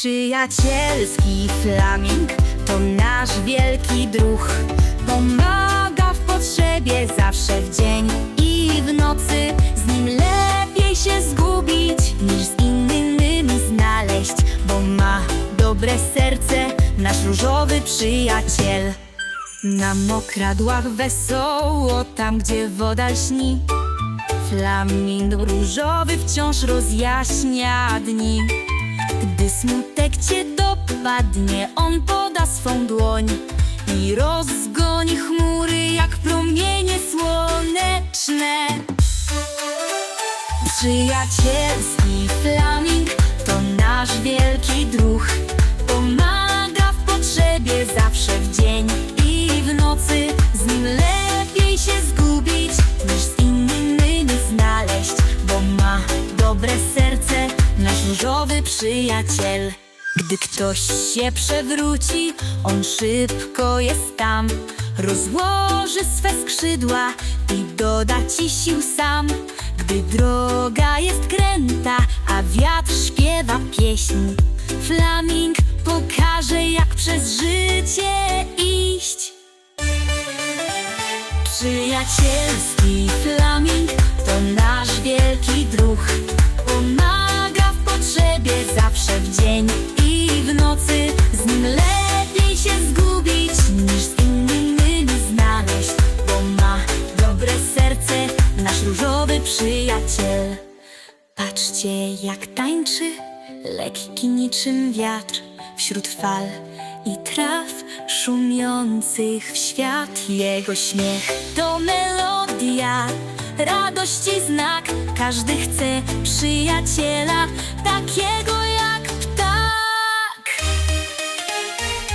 Przyjacielski flaming to nasz wielki druh. Pomaga w potrzebie zawsze w dzień i w nocy. Z nim lepiej się zgubić niż z innymi znaleźć. Bo ma dobre serce nasz różowy przyjaciel. Na mokradłach wesoło tam gdzie woda lśni. Flamin różowy wciąż rozjaśnia dni Gdy smutek cię dopadnie, on poda swą dłoń I rozgoni chmury jak promienie słoneczne. Przyjacielski flaming to nasz wielki druh. Pomaga w potrzebie zawsze w dzień i w nocy. Z nim lepiej się zgubić niż z innymi znaleźć Bo ma dobre serce przyjaciel. Gdy ktoś się przewróci, on szybko jest tam. Rozłoży swe skrzydła i doda ci sił sam. Gdy droga jest kręta, a wiatr śpiewa pieśń Flaming pokaże jak przez życie iść. Przyjacielski flaming to nasz wielki druh przyjaciel. Patrzcie jak tańczy, lekki niczym wiatr Wśród fal i traw szumiących w świat. Jego śmiech to melodia, radości znak. Każdy chce przyjaciela takiego jak ptak.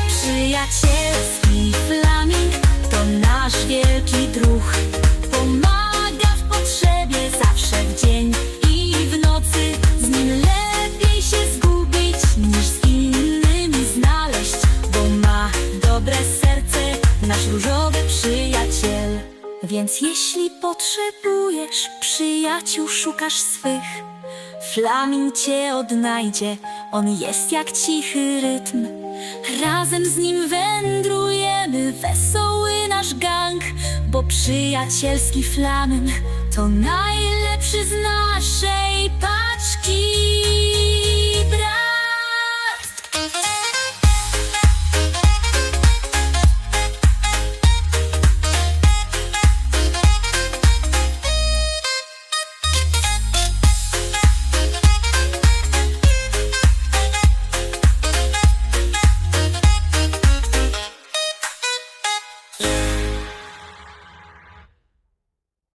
Przyjacielski Więc jeśli potrzebujesz przyjaciół, szukasz swych, Flamin cię odnajdzie, on jest jak cichy rytm. Razem z nim wędrujemy, wesoły nasz gang, bo przyjacielski flamin to najlepszy z naszej paczki.